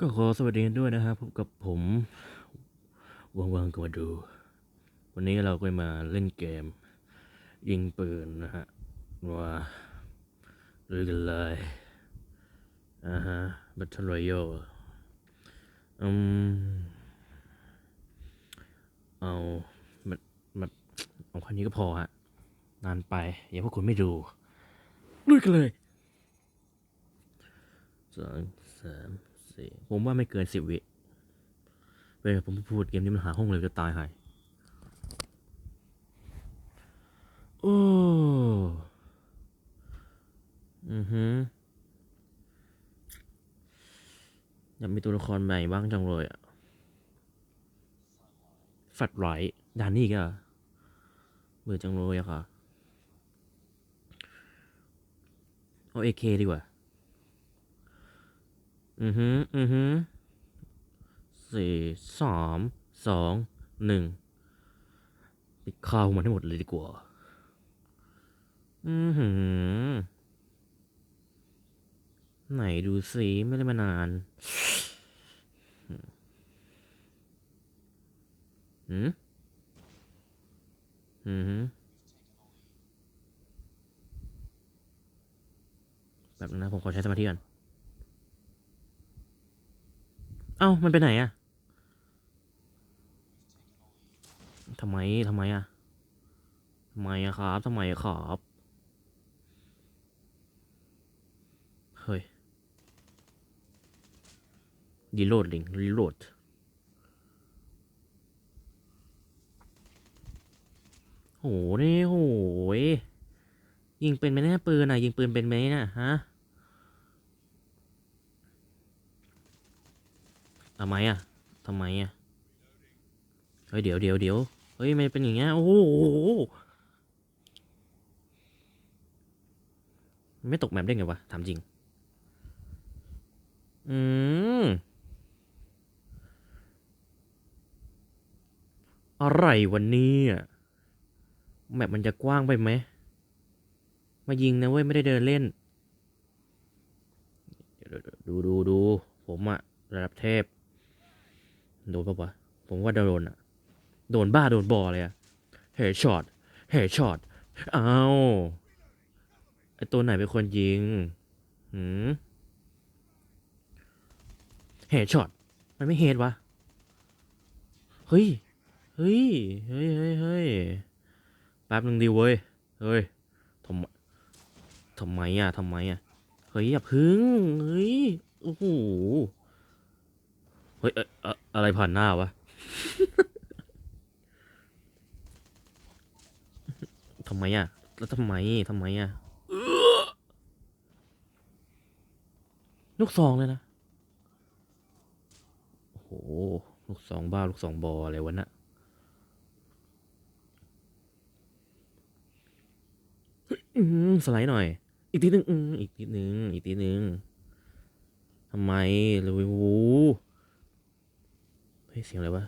ก็ขอสวัสดีด้วยนะครับพบกับผมว่างๆก็มาดู วันนี้เราก็มาเล่นเกม ยิงปืนนะฮะว่าลุยกันเลยอ่าฮะ Battle Royale อืมเอามันมันเอาแค่นี้ก็พอฮะนานไปอย่าพวกคุณไม่ดูลุยกันเลยสองสาม สี่ผมว่าไม่เกินสิบวิเว้ยผมพูดเกมนี้มันหาห้องเลยจะตายหายโอ้อือฮึอยากมีตัวละครใหม่บ้างจังเลยอะฝัดไหลดานนี้อีก็เบื่อจังเลยอะค่ะ เอาเอเคดีกว่า อือฮึอือฮึสี่สามสองหนึ่งปิดข้าวมันให้หมดเลยดีกว่า อือหือ ไหนดูสิไม่ได้มานานอืมอือหือแบบนึงนะผมขอใช้สมาธิก่อน เอ้า มันไปไหนอะทำไมทำไมอะทำไมอะครับทำไมอะครับ เฮ้ยรีโหลดลิงรีโหลดโหนี่โหยยิงเป็นไหมเนี่ยปืนอะ ยิงปืนเป็นไหมเนี่ยฮะ ทำไมอะทำไมอะเฮ้ยเดี๋ยวเดี๋ยวเดี๋ยวเฮ้ยมันเป็นอย่างเงี้ยโอ้โหไม่ตกแมปได้ไงวะถามจริง อืมอะไรวันนี้แมปมันจะกว้างไปไหมมายิงนะเว้ย ไม่ได้เดินเล่น ดูดูดูผมอะระดับเทพ โดนปะวะ ผมว่าโดนอะโดนบ้าโดนบอเลยอะเฮดช็อตเฮดช็อตเอาไอตัวไหนเป็นคนยิงหืมเฮดช็อตมันไม่เฮดวะ เฮ้ย เฮ้ย เฮ้ยเฮ้ยเฮ้ยแป๊บนึงดีเว้ย เฮ้ยทำไมทำไมอะทำไมอะ เฮ้ยอย่าพึ่ง เฮ้ย โอ้โห ฮ้ยเอ่ออะไรผ่านหน้าวะทำไมอะ แล้วทำไมทำไมอะลูกซองเลยนะ โอ้โห ลูกซองบ้า ลูกซองบออะไรวะน่ะอืมสไลด์หน่อย อีกทีหนึ่งอีกทีหนึ่งอีกทีหนึ่งทำไมเลยโอ้ ฮ้ยเสียงอะไรวะ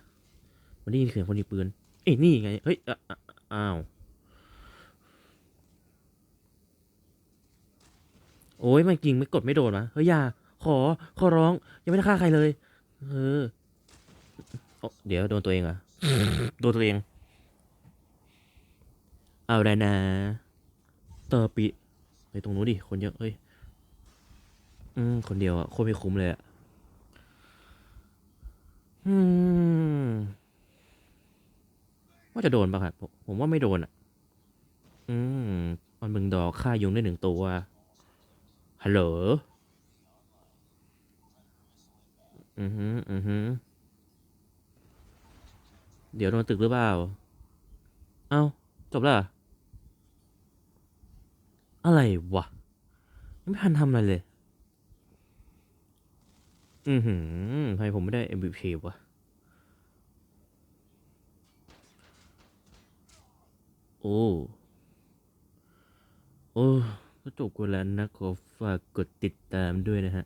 มันได้ยินเสียงคนยิงปืนเอ้ยนี่ไงเฮ้ยอ้าวโอ้ยมันยิงไม่กดไม่โดนวะเฮ้ยอย่าขอขอร้องยังไม่ได้ฆ่าใครเลยเออเดี๋ยวโดนตัวเองเหรอะโดนตัวเอง เอาได้นะเตอร์ปิไปตรงนู้นดิคนเยอะเอ้ยอืมคนเดียวอะโคตรไม่คุ้มเลยอะอืม ว่าจะโดนปะครับ ผมว่าไม่โดนอะ อืมมันบึงดอกฆ่ายุงได้หนึ่งตัว ฮัลโหล อือฮึอือฮึเดี๋ยวโดนตึกหรือเปล่า เอ้า จบแล้วออะไรวะยังไม่ทันทำอะไรเลย อือหือทำไมผมไม่ได้ MVP วะ โอ้ โอ้ ก็จบกันแล้วนะขอฝากกดติดตามด้วยนะฮะ